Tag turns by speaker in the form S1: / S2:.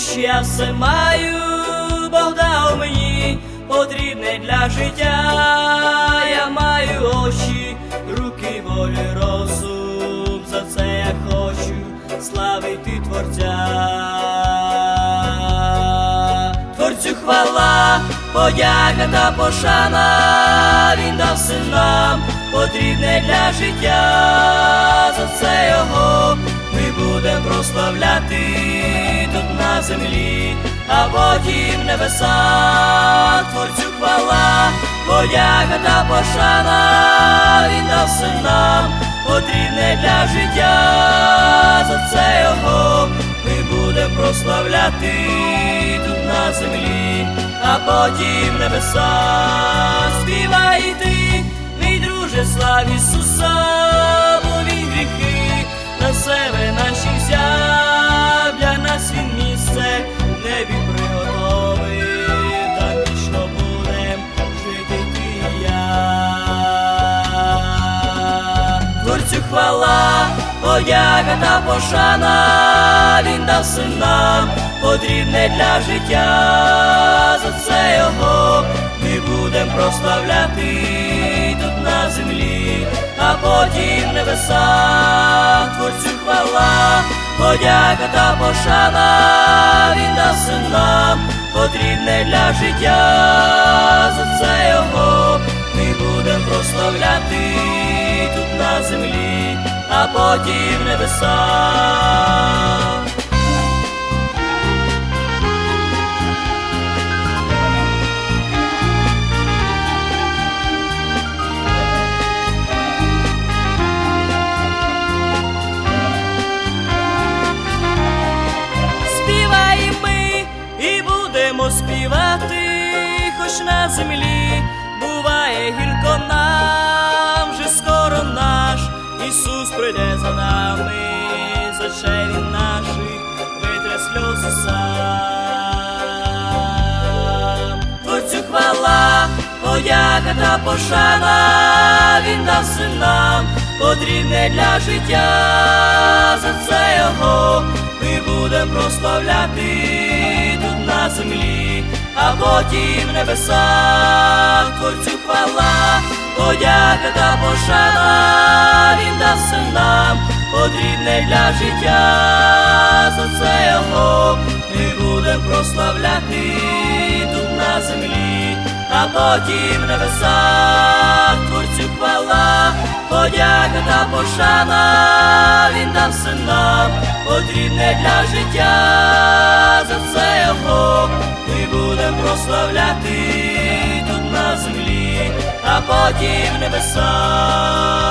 S1: що я все маю, Бог дав мені потрібне для життя. Я маю очі, руки, волю, розум. За це я хочу славити Творця. Творцю хвала, подяка та пошана, він дав синам потрібне для життя. За це його ми будемо прославляти землі, а потім небеса. Творцю хвала, подяка та пошана, він дав синам потрібне для життя. За це його ми будемо прославляти тут на землі, а потім небеса. Співай ти, мій друже, слав Ісуса, хвала, подяка та пошана, він дав синам потрібне для життя. За це його ми будем прославляти тут на землі, а потім небеса. Творцю хвала, подяка та пошана, він дав синам потрібне для життя. За це його ми будем прославляти тут на землі, а потім небеса. Співати, хоч на землі буває гірко нам, Ісус прийде за нами, за очей він наших витре сльози сам. Творцю хвала, подяка та пошана, він дав синам потрібне для життя, за це його ми будем прославляти тут на землі, а потім в небесах Творцю хвала, подяка пошана, він дав синам потрібне для життя, за це його ми будем прославляти тут на землі, а потім в небесах Творцю хвала, подяка та пошана, він дав синам потрібне для життя, за це його ми будем прославляти потім небеса.